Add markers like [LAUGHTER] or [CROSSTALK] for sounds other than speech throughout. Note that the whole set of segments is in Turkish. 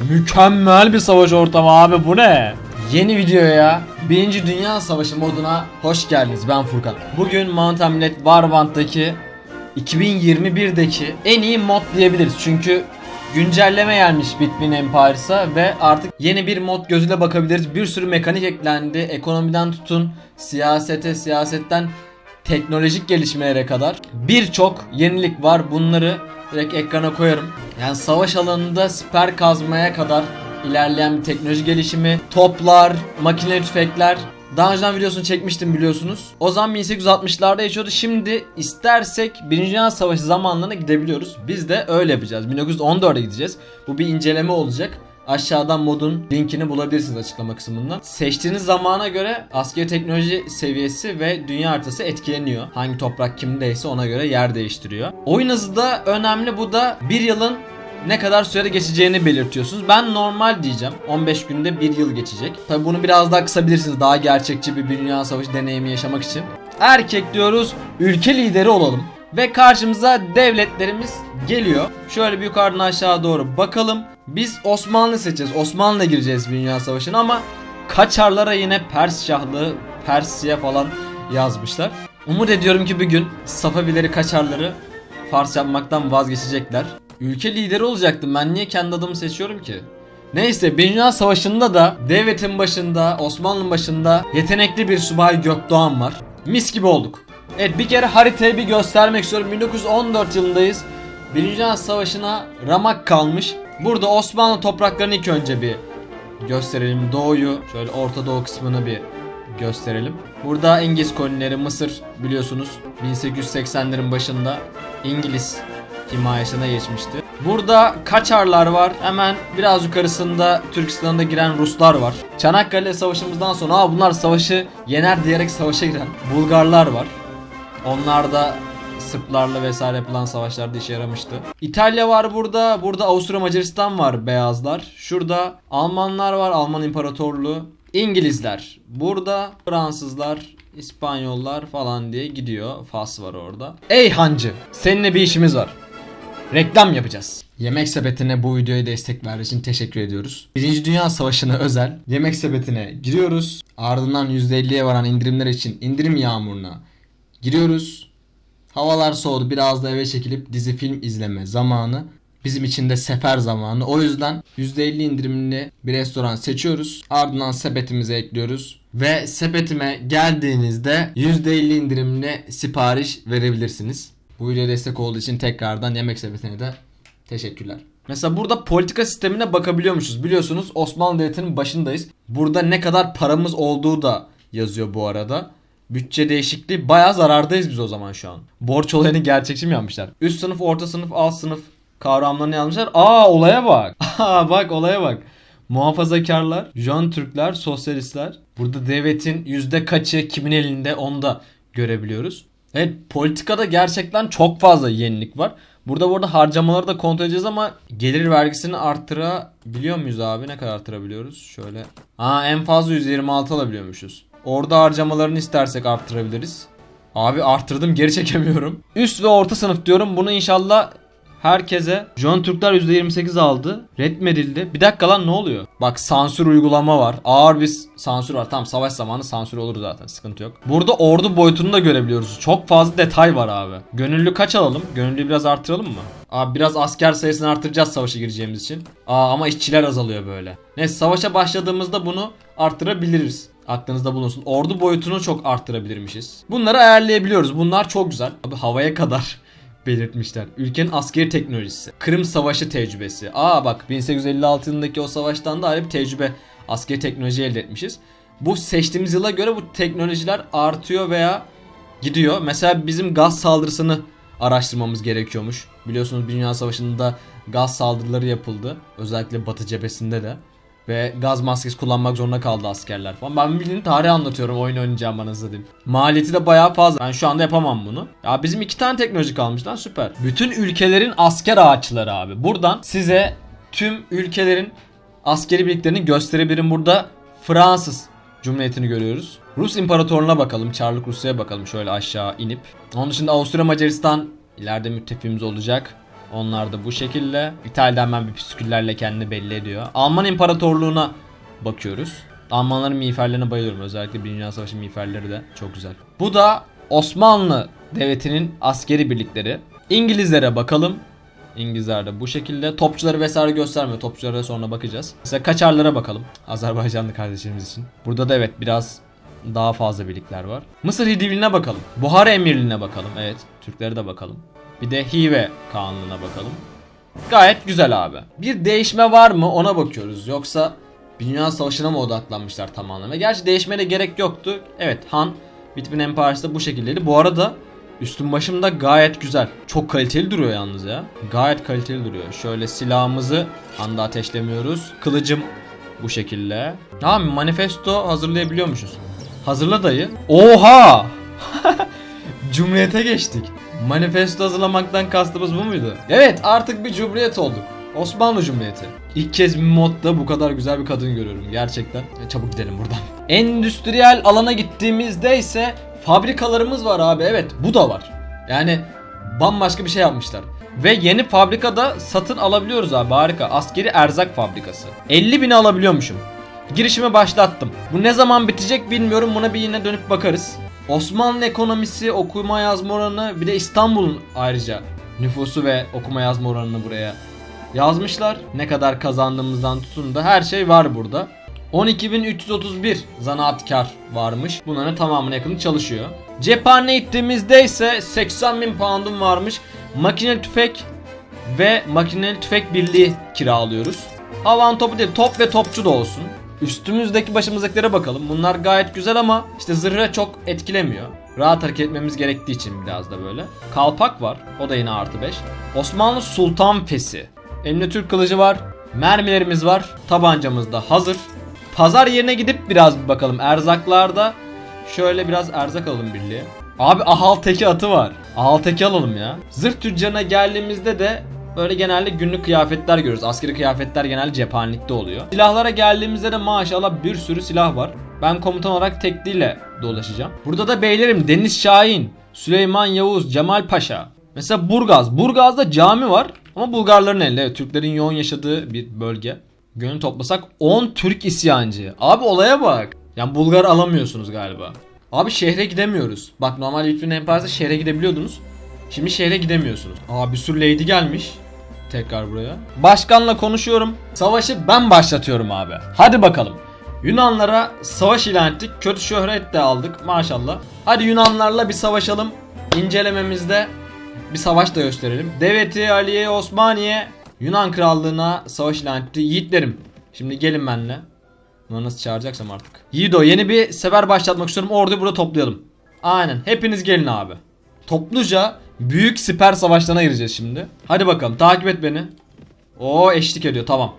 Mükemmel bir savaş ortamı abi bu ne? Yeni videoya Birinci Dünya Savaşı moduna hoş geldiniz ben Furkan. Bugün Mount Millet Warband'daki 2021'deki en iyi mod diyebiliriz. Çünkü güncelleme gelmiş Bitmin Empires'a ve artık yeni bir mod gözüyle bakabiliriz. Bir sürü mekanik eklendi. Ekonomiden tutun siyasete, siyasetten teknolojik gelişmelere kadar birçok yenilik var. Bunları direkt ekrana koyarım. Yani savaş alanında siper kazmaya kadar ilerleyen bir teknoloji gelişimi, toplar, makine tüfekler. Daha önceden videosunu çekmiştim biliyorsunuz. O zaman 1860'larda yaşıyordu. Şimdi istersek 1. Dünya Savaşı zamanlarına gidebiliyoruz. Biz de öyle yapacağız. 1914'e gideceğiz. Bu bir inceleme olacak. Aşağıdan modun linkini bulabilirsiniz açıklama kısmından. Seçtiğiniz zamana göre askeri teknoloji seviyesi ve dünya haritası etkileniyor. Hangi toprak kimdeyse ona göre yer değiştiriyor. Oyun hızı da önemli. Bu da bir yılın ne kadar sürede geçeceğini belirtiyorsunuz. Ben normal diyeceğim. 15 günde bir yıl geçecek. Tabi bunu biraz daha kısabilirsiniz. Daha gerçekçi bir dünya savaşı deneyimi yaşamak için. Erkek diyoruz. Ülke lideri olalım. Ve karşımıza devletlerimiz geliyor. Şöyle bir yukarıdan aşağı doğru bakalım. Biz Osmanlı seçeceğiz. Osmanlı'ya gireceğiz bir dünya savaşına ama Kaçarlara yine Pers Şahlığı, Persiye falan yazmışlar. Umut ediyorum ki bir gün Safavileri Kaçarları Fars yapmaktan vazgeçecekler. Ülke lideri olacaktım ben niye kendi adımı seçiyorum ki? Neyse Birinci Dünya Savaşı'nda da devletin başında, Osmanlı'nın başında yetenekli bir subay Gökdoğan var. Mis gibi olduk. Evet bir kere haritayı bir göstermek istiyorum. 1914 yılındayız. Birinci Dünya Savaşı'na ramak kalmış. Burada Osmanlı topraklarını ilk önce bir gösterelim. Doğuyu, şöyle Orta Doğu kısmını bir gösterelim. Burada İngiliz kolonileri Mısır biliyorsunuz 1880'lerin başında İngiliz himayesine geçmişti. Burada Kaçarlar var. Hemen biraz yukarısında Türkistan'da giren Ruslar var. Çanakkale Savaşı'mızdan sonra Aa, bunlar savaşı yener diyerek savaşa giren Bulgarlar var. Onlar da Sırplarla vesaire yapılan savaşlarda işe yaramıştı. İtalya var burada. Burada Avusturya Macaristan var beyazlar. Şurada Almanlar var. Alman İmparatorluğu. İngilizler. Burada Fransızlar, İspanyollar falan diye gidiyor. Fas var orada. Ey hancı, seninle bir işimiz var. Reklam yapacağız. Yemek sepetine bu videoya destek verdiği için teşekkür ediyoruz. Birinci Dünya Savaşı'na özel yemek sepetine giriyoruz. Ardından %50'ye varan indirimler için indirim yağmuruna giriyoruz. Havalar soğudu biraz da eve çekilip dizi film izleme zamanı. Bizim için de sefer zamanı. O yüzden %50 indirimli bir restoran seçiyoruz. Ardından sepetimize ekliyoruz. Ve sepetime geldiğinizde %50 indirimli sipariş verebilirsiniz. Bu videoya destek olduğu için tekrardan yemek sepetine de teşekkürler. Mesela burada politika sistemine bakabiliyormuşuz. Biliyorsunuz Osmanlı Devleti'nin başındayız. Burada ne kadar paramız olduğu da yazıyor bu arada. Bütçe değişikliği bayağı zarardayız biz o zaman şu an. Borç olayını gerçekçi mi yapmışlar? Üst sınıf, orta sınıf, alt sınıf kavramlarını yazmışlar. Aa olaya bak. [LAUGHS] Aa bak olaya bak. Muhafazakarlar, Jön Türkler, sosyalistler. Burada devletin yüzde kaçı kimin elinde onu da görebiliyoruz. Evet politikada gerçekten çok fazla yenilik var. Burada burada harcamaları da kontrol edeceğiz ama gelir vergisini arttırabiliyor muyuz abi? Ne kadar arttırabiliyoruz? Şöyle. Aa en fazla 126 alabiliyormuşuz. Orada harcamalarını istersek arttırabiliriz. Abi arttırdım geri çekemiyorum. Üst ve orta sınıf diyorum. Bunu inşallah herkese. John Türkler %28 aldı. Red mi edildi? Bir dakika lan ne oluyor? Bak sansür uygulama var. Ağır bir sansür var. Tamam savaş zamanı sansür olur zaten. Sıkıntı yok. Burada ordu boyutunu da görebiliyoruz. Çok fazla detay var abi. Gönüllü kaç alalım? Gönüllüyü biraz arttıralım mı? Abi biraz asker sayısını arttıracağız savaşa gireceğimiz için. Aa ama işçiler azalıyor böyle. Neyse savaşa başladığımızda bunu arttırabiliriz. Aklınızda bulunsun. Ordu boyutunu çok arttırabilirmişiz. Bunları ayarlayabiliyoruz. Bunlar çok güzel. Abi havaya kadar [LAUGHS] belirtmişler. Ülkenin askeri teknolojisi. Kırım Savaşı tecrübesi. Aa bak 1856 yılındaki o savaştan da ayrı bir tecrübe. Askeri teknoloji elde etmişiz. Bu seçtiğimiz yıla göre bu teknolojiler artıyor veya gidiyor. Mesela bizim gaz saldırısını araştırmamız gerekiyormuş. Biliyorsunuz Dünya Savaşı'nda gaz saldırıları yapıldı. Özellikle Batı cephesinde de. Ve gaz maskesi kullanmak zorunda kaldı askerler falan. Ben bildiğin tarih anlatıyorum oyun oynayacağım bana diyeyim. Maliyeti de bayağı fazla. Ben şu anda yapamam bunu. Ya bizim iki tane teknoloji kalmış lan süper. Bütün ülkelerin asker ağaçları abi. Buradan size tüm ülkelerin askeri birliklerini gösterebilirim. Burada Fransız Cumhuriyeti'ni görüyoruz. Rus İmparatorluğu'na bakalım. Çarlık Rusya'ya bakalım şöyle aşağı inip. Onun dışında Avusturya Macaristan ileride müttefiğimiz olacak. Onlar da bu şekilde. İtalya'da hemen bir püsküllerle kendini belli ediyor. Alman İmparatorluğu'na bakıyoruz. Almanların miğferlerine bayılıyorum. Özellikle Birinci Dünya Savaşı miğferleri de çok güzel. Bu da Osmanlı Devleti'nin askeri birlikleri. İngilizlere bakalım. İngilizler de bu şekilde. Topçuları vesaire göstermiyor. Topçulara sonra bakacağız. Mesela Kaçarlara bakalım. [LAUGHS] Azerbaycanlı kardeşlerimiz için. Burada da evet biraz daha fazla birlikler var. Mısır Hidivliğine bakalım. Buhara Emirliğine bakalım. Evet Türklere de bakalım. Bir de Hive Kanlığı'na bakalım. Gayet güzel abi. Bir değişme var mı ona bakıyoruz. Yoksa bir Dünya Savaşı'na mı odaklanmışlar tamamen? Ve gerçi değişmeye de gerek yoktu. Evet Han Bitmin Empires'da bu şekildeydi. Bu arada üstüm başım da gayet güzel. Çok kaliteli duruyor yalnız ya. Gayet kaliteli duruyor. Şöyle silahımızı anda ateşlemiyoruz. Kılıcım bu şekilde. Tamam manifesto hazırlayabiliyormuşuz. Hazırla dayı. Oha! [LAUGHS] Cumhuriyete geçtik. Manifesto hazırlamaktan kastımız bu muydu? Evet artık bir cumhuriyet olduk. Osmanlı Cumhuriyeti. İlk kez bir modda bu kadar güzel bir kadın görüyorum gerçekten. E, çabuk gidelim buradan. [LAUGHS] Endüstriyel alana gittiğimizde ise fabrikalarımız var abi. Evet bu da var. Yani bambaşka bir şey yapmışlar. Ve yeni fabrikada satın alabiliyoruz abi harika. Askeri erzak fabrikası. 50 bini alabiliyormuşum. Girişimi başlattım. Bu ne zaman bitecek bilmiyorum. Buna bir yine dönüp bakarız. Osmanlı ekonomisi, okuma yazma oranı bir de İstanbul'un ayrıca nüfusu ve okuma yazma oranını buraya yazmışlar. Ne kadar kazandığımızdan tutun da her şey var burada. 12.331 zanaatkar varmış. Bunların tamamına yakın çalışıyor. Cephane gittiğimizde ise 80.000 pound'um varmış. Makineli tüfek ve makineli tüfek birliği kiralıyoruz. Havan topu değil top ve topçu da olsun. Üstümüzdeki başımızdakilere bakalım. Bunlar gayet güzel ama işte zırhı çok etkilemiyor. Rahat hareket etmemiz gerektiği için biraz da böyle. Kalpak var. O da yine artı 5. Osmanlı Sultan Fesi. Elimde Türk kılıcı var. Mermilerimiz var. Tabancamız da hazır. Pazar yerine gidip biraz bir bakalım. Erzaklarda şöyle biraz erzak alalım birliğe. Abi ahal teki atı var. Ahal teki alalım ya. Zırh tüccarına geldiğimizde de böyle genelde günlük kıyafetler görüyoruz. Askeri kıyafetler genelde cephanelikte oluyor. Silahlara geldiğimizde de maşallah bir sürü silah var. Ben komutan olarak tekliyle dolaşacağım. Burada da beylerim Deniz Şahin, Süleyman Yavuz, Cemal Paşa. Mesela Burgaz. Burgaz'da cami var ama Bulgarların elinde. Evet, Türklerin yoğun yaşadığı bir bölge. Gönül toplasak 10 Türk isyancı. Abi olaya bak. Yani Bulgar alamıyorsunuz galiba. Abi şehre gidemiyoruz. Bak normal Lütfün Empire'da şehre gidebiliyordunuz. Şimdi şehre gidemiyorsunuz. Aa bir sürü lady gelmiş. Tekrar buraya. Başkanla konuşuyorum. Savaşı ben başlatıyorum abi. Hadi bakalım. Yunanlara savaş ilan ettik. Kötü şöhret de aldık maşallah. Hadi Yunanlarla bir savaşalım. İncelememizde bir savaş da gösterelim. Devleti Aliye Osmaniye Yunan krallığına savaş ilan etti. Yiğitlerim. Şimdi gelin benimle. Bunu nasıl çağıracaksam artık. Yiğido yeni bir sefer başlatmak istiyorum. Orduyu burada toplayalım. Aynen. Hepiniz gelin abi. Topluca büyük siper savaşlarına gireceğiz şimdi. Hadi bakalım takip et beni. Oo eşlik ediyor tamam.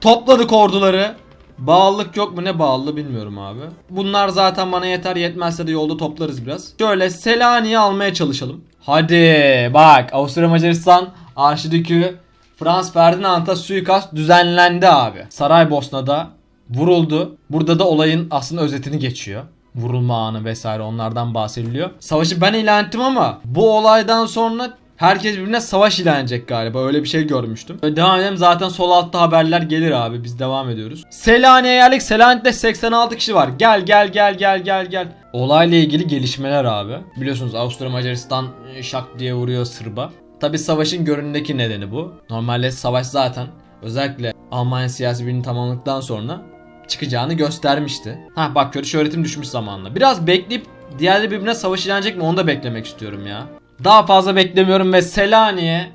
Topladık orduları. Bağlılık yok mu ne bağlı bilmiyorum abi. Bunlar zaten bana yeter yetmezse de yolda toplarız biraz. Şöyle Selanik'i almaya çalışalım. Hadi bak Avusturya Macaristan Arşidükü Frans Ferdinand'a suikast düzenlendi abi. Saraybosna'da vuruldu. Burada da olayın aslında özetini geçiyor. Vurulma anı vesaire onlardan bahsediliyor. Savaşı ben ilan ettim ama bu olaydan sonra herkes birbirine savaş ilan edecek galiba. Öyle bir şey görmüştüm. Böyle devam edelim. Zaten sol altta haberler gelir abi. Biz devam ediyoruz. Selanik'e geldik. Selanik'te 86 kişi var. Gel gel gel gel gel gel. Olayla ilgili gelişmeler abi. Biliyorsunuz Avusturya Macaristan e, şak diye vuruyor Sırba. Tabi savaşın görünümdeki nedeni bu. Normalde savaş zaten özellikle Almanya siyasi birliğini tamamladıktan sonra çıkacağını göstermişti. Ha bak kötü öğretim düşmüş zamanla. Biraz bekleyip diğerleri birbirine savaş ilanacak mı onu da beklemek istiyorum ya. Daha fazla beklemiyorum ve Selanik'e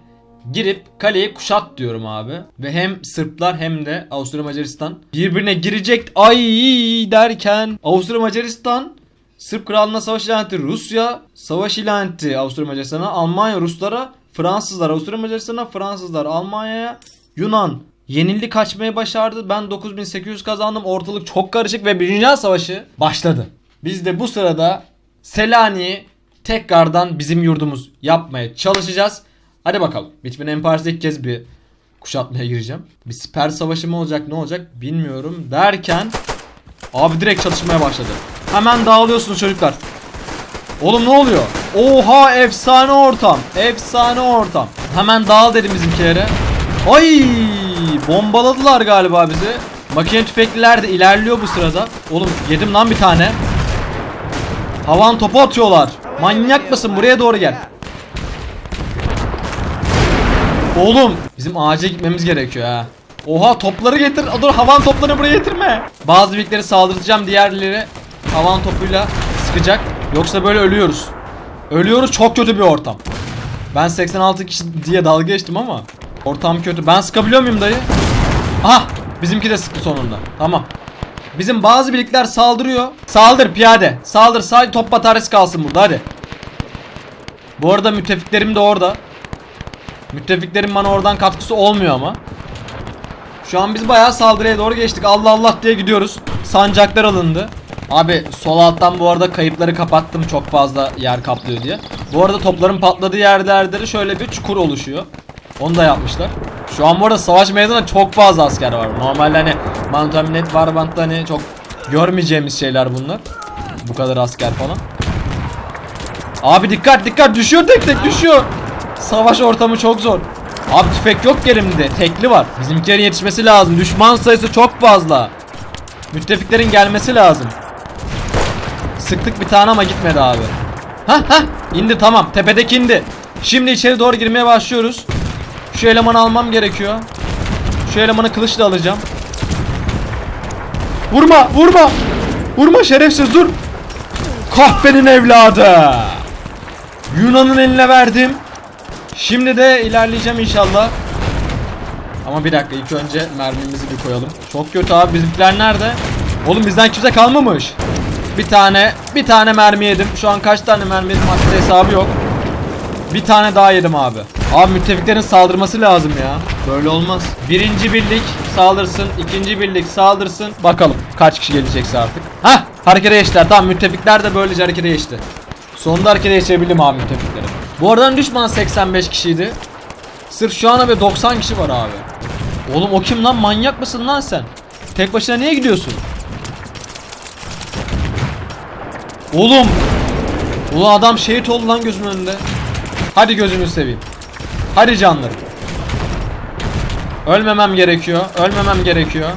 girip kaleyi kuşat diyorum abi. Ve hem Sırplar hem de Avusturya Macaristan birbirine girecek ay derken Avusturya Macaristan Sırp krallığına savaş ilan etti. Rusya savaş ilan etti Avusturya Macaristan'a. Almanya Ruslara, Fransızlar Avusturya Macaristan'a, Fransızlar Almanya'ya, Yunan yenildi kaçmayı başardı. Ben 9800 kazandım. Ortalık çok karışık ve Birinci Dünya Savaşı başladı. Biz de bu sırada Selanik'i tekrardan bizim yurdumuz yapmaya çalışacağız. Hadi bakalım. Bitmin Empire'da ilk kez bir kuşatmaya gireceğim. Bir siper savaşı mı olacak ne olacak bilmiyorum derken Abi direkt çatışmaya başladı. Hemen dağılıyorsunuz çocuklar. Oğlum ne oluyor? Oha efsane ortam. Efsane ortam. Hemen dağıl dedim bizimkilere. Ay bombaladılar galiba bizi. Makine tüfekliler de ilerliyor bu sırada. Oğlum yedim lan bir tane. Havan topu atıyorlar. Manyak mısın? Buraya doğru gel. Oğlum bizim ağaca gitmemiz gerekiyor ha. Oha topları getir. Dur havan toplarını buraya getirme. Bazı birlikleri saldıracağım diğerleri havan topuyla sıkacak. Yoksa böyle ölüyoruz. Ölüyoruz çok kötü bir ortam. Ben 86 kişi diye dalga geçtim ama ortam kötü. Ben sıkabiliyor muyum dayı? Aha bizimki de sıktı sonunda. Tamam. Bizim bazı birlikler saldırıyor. Saldır piyade. Saldır sadece top bataryası kalsın burada hadi. Bu arada müttefiklerim de orada. Müttefiklerin bana oradan katkısı olmuyor ama. Şu an biz bayağı saldırıya doğru geçtik. Allah Allah diye gidiyoruz. Sancaklar alındı. Abi sol alttan bu arada kayıpları kapattım çok fazla yer kaplıyor diye. Bu arada topların patladığı yerlerde de şöyle bir çukur oluşuyor. Onu da yapmışlar. Şu an bu arada savaş meydanında çok fazla asker var. Normalde hani Mantaminet Warband'da hani çok görmeyeceğimiz şeyler bunlar. Bu kadar asker falan. Abi dikkat dikkat düşüyor tek tek düşüyor. Savaş ortamı çok zor. Abi tüfek yok elimde. Tekli var. Bizimkilerin yetişmesi lazım. Düşman sayısı çok fazla. Müttefiklerin gelmesi lazım. Sıktık bir tane ama gitmedi abi. Hah hah indi tamam tepedeki indi. Şimdi içeri doğru girmeye başlıyoruz. Şu elemanı almam gerekiyor. Şu elemanı kılıçla alacağım. Vurma vurma. Vurma şerefsiz dur. Kahpenin evladı. Yunan'ın eline verdim. Şimdi de ilerleyeceğim inşallah. Ama bir dakika ilk önce mermimizi bir koyalım. Çok kötü abi bizimkiler nerede? Oğlum bizden kimse kalmamış. Bir tane bir tane mermi yedim. Şu an kaç tane mermi yedim hatta hesabı yok. Bir tane daha yedim abi. Abi müttefiklerin saldırması lazım ya. Böyle olmaz. Birinci birlik saldırsın. ikinci birlik saldırsın. Bakalım kaç kişi gelecekse artık. Hah harekete geçtiler. Tamam müttefikler de böylece harekete geçti. Sonunda harekete geçebildim abi müttefikleri. Bu aradan düşman 85 kişiydi. Sırf şu ana bir 90 kişi var abi. Oğlum o kim lan manyak mısın lan sen? Tek başına niye gidiyorsun? Oğlum. Ulan adam şehit oldu lan gözümün önünde. Hadi gözünü seveyim. Hadi canlarım. Ölmemem gerekiyor. Ölmemem gerekiyor.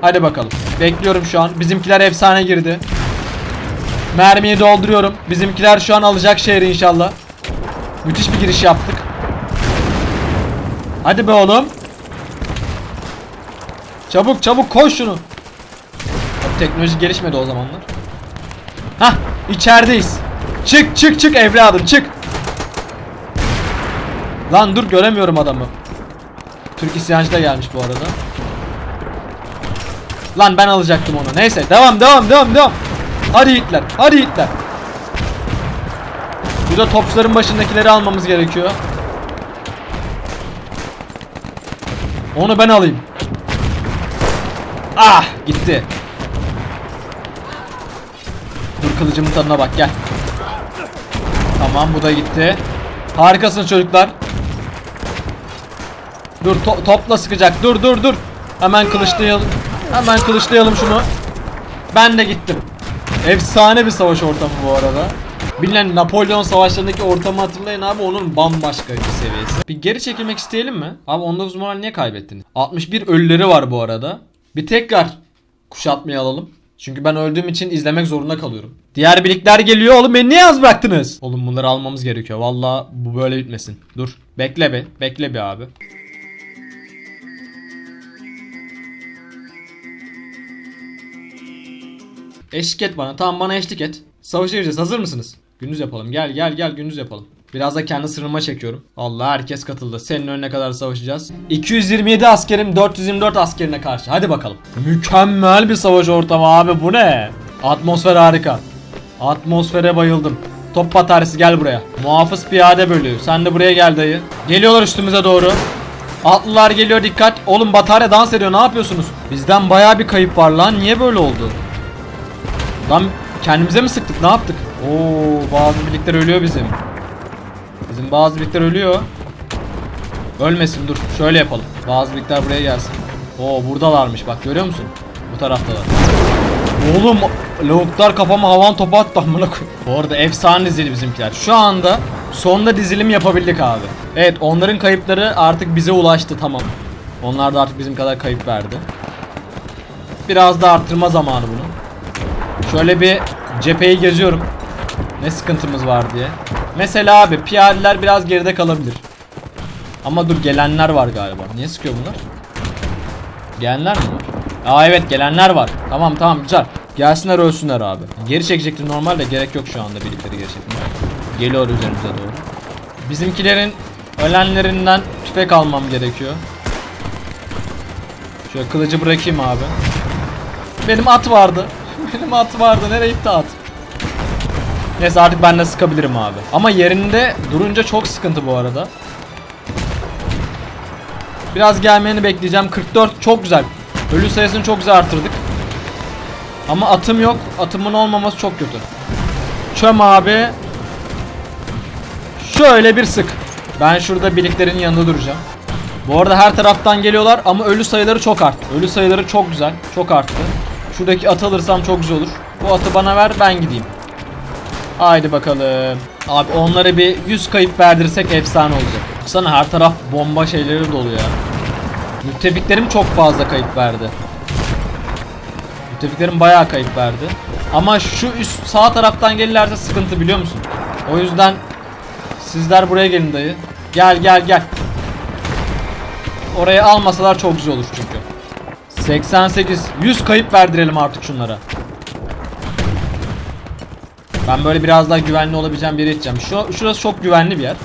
Hadi bakalım. Bekliyorum şu an. Bizimkiler efsane girdi. Mermiyi dolduruyorum. Bizimkiler şu an alacak şehri inşallah. Müthiş bir giriş yaptık. Hadi be oğlum. Çabuk çabuk koş şunu. Teknoloji gelişmedi o zamanlar. Hah içerideyiz. Çık çık çık evladım çık. Lan dur göremiyorum adamı. Türk isyancı da gelmiş bu arada. Lan ben alacaktım onu. Neyse devam devam devam devam. Hadi Hitler. Hadi Hitler. Burada topçuların başındakileri almamız gerekiyor. Onu ben alayım. Ah gitti. Dur kılıcımın tadına bak gel. Tamam bu da gitti. Harikasınız çocuklar. Dur to- topla sıkacak. Dur dur dur. Hemen kılıçlayalım. Hemen kılıçlayalım şunu. Ben de gittim. Efsane bir savaş ortamı bu arada. Bilinen Napolyon savaşlarındaki ortamı hatırlayın abi onun bambaşka bir seviyesi. Bir geri çekilmek isteyelim mi? Abi 19 moral niye kaybettiniz? 61 ölüleri var bu arada. Bir tekrar kuşatmayı alalım. Çünkü ben öldüğüm için izlemek zorunda kalıyorum. Diğer birlikler geliyor oğlum beni niye az bıraktınız? Oğlum bunları almamız gerekiyor. Valla bu böyle bitmesin. Dur. Bekle be. Bekle bir abi. Eşlik et bana. Tamam bana eşlik et. Savaşa gireceğiz. Hazır mısınız? Gündüz yapalım. Gel gel gel gündüz yapalım. Biraz da kendi sırrıma çekiyorum. Allah herkes katıldı. Senin önüne kadar savaşacağız. 227 askerim 424 askerine karşı. Hadi bakalım. Mükemmel bir savaş ortamı abi bu ne? Atmosfer harika. Atmosfere bayıldım. Top bataryası gel buraya. Muhafız piyade bölüğü. Sen de buraya gel dayı. Geliyorlar üstümüze doğru. Atlılar geliyor dikkat. Oğlum batarya dans ediyor ne yapıyorsunuz? Bizden baya bir kayıp var lan. Niye böyle oldu? Lan kendimize mi sıktık? Ne yaptık? Oo bazı birlikler ölüyor bizim. Bizim bazı birlikler ölüyor. Ölmesin dur. Şöyle yapalım. Bazı birlikler buraya gelsin. Oo buradalarmış bak görüyor musun? Bu taraftalar. Oğlum lavuklar kafama havan topu attı amına. Bu arada efsane dizili bizimkiler. Şu anda sonda dizilim yapabildik abi. Evet onların kayıpları artık bize ulaştı tamam. Onlar da artık bizim kadar kayıp verdi. Biraz da arttırma zamanı bunu. Şöyle bir cepheyi geziyorum. Ne sıkıntımız var diye. Mesela abi piyadeler biraz geride kalabilir. Ama dur gelenler var galiba. Niye sıkıyor bunlar? Gelenler mi var? Aa evet gelenler var. Tamam tamam güzel. Gelsinler ölsünler abi. Geri çekecektim normalde gerek yok şu anda birlikleri geri çekmeye. Geliyor üzerimize doğru. Bizimkilerin ölenlerinden tüfek almam gerekiyor. Şöyle kılıcı bırakayım abi. Benim at vardı. [LAUGHS] Benim at vardı. Nereye gitti at? Neyse artık ben de sıkabilirim abi. Ama yerinde durunca çok sıkıntı bu arada. Biraz gelmeni bekleyeceğim. 44 çok güzel. Ölü sayısını çok güzel arttırdık. Ama atım yok. Atımın olmaması çok kötü. Çöm abi. Şöyle bir sık. Ben şurada birliklerin yanında duracağım. Bu arada her taraftan geliyorlar ama ölü sayıları çok arttı. Ölü sayıları çok güzel. Çok arttı. Şuradaki atı alırsam çok güzel olur. Bu atı bana ver ben gideyim. Haydi bakalım. Abi onlara bir 100 kayıp verdirsek efsane olacak. Sana her taraf bomba şeyleri dolu ya. Müttefiklerim çok fazla kayıp verdi. Müttefiklerim bayağı kayıp verdi. Ama şu üst sağ taraftan gelirlerse sıkıntı biliyor musun? O yüzden sizler buraya gelin dayı. Gel gel gel. Oraya almasalar çok güzel olur çünkü. 88 100 kayıp verdirelim artık şunlara. Ben böyle biraz daha güvenli olabileceğim bir yere gideceğim. Şu, şurası çok güvenli bir yer.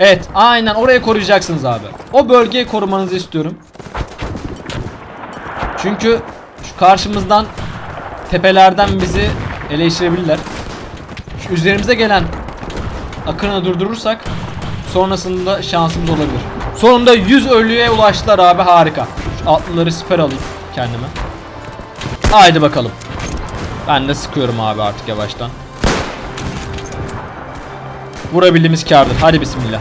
Evet aynen oraya koruyacaksınız abi. O bölgeyi korumanızı istiyorum. Çünkü şu karşımızdan tepelerden bizi eleştirebilirler. Şu üzerimize gelen akını durdurursak sonrasında şansımız olabilir. Sonunda 100 ölüye ulaştılar abi harika. Şu atlıları siper alayım kendime. Haydi bakalım. Ben de sıkıyorum abi artık yavaştan. Vurabildiğimiz kardır. Hadi bismillah.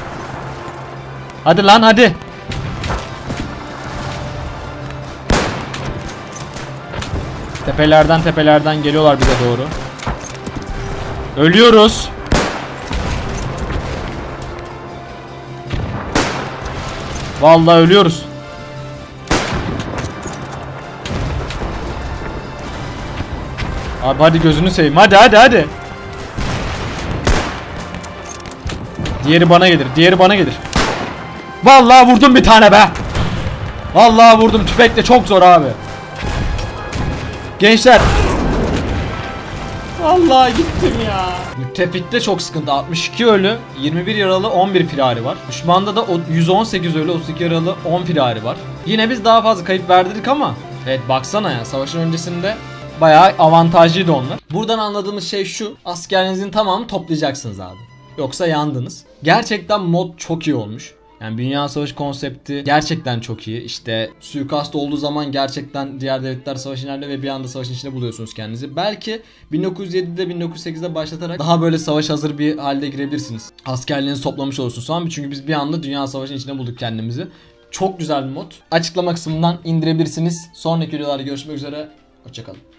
Hadi lan hadi. Tepelerden tepelerden geliyorlar bize doğru. Ölüyoruz. Vallahi ölüyoruz. Abi hadi gözünü seveyim. Hadi hadi hadi. Diğeri bana gelir. Diğeri bana gelir. Vallahi vurdum bir tane be. Vallahi vurdum. Tüfekle çok zor abi. Gençler. Vallahi gittim ya. Müttefikte çok sıkıntı. 62 ölü, 21 yaralı, 11 firari var. Düşmanda da o 118 ölü, 32 yaralı, 10 firari var. Yine biz daha fazla kayıp verdirdik ama Evet baksana ya savaşın öncesinde bayağı avantajlıydı onlar. Buradan anladığımız şey şu. Askerinizin tamamını toplayacaksınız abi. Yoksa yandınız. Gerçekten mod çok iyi olmuş. Yani Dünya Savaşı konsepti gerçekten çok iyi. İşte suikast olduğu zaman gerçekten diğer devletler savaşın içinde ve bir anda savaşın içinde buluyorsunuz kendinizi. Belki 1907'de 1908'de başlatarak daha böyle savaş hazır bir halde girebilirsiniz. Askerliğinizi toplamış olursunuz falan. Çünkü biz bir anda Dünya Savaşı'nın içinde bulduk kendimizi. Çok güzel bir mod. Açıklama kısmından indirebilirsiniz. Sonraki videolarda görüşmek üzere. Hoşçakalın.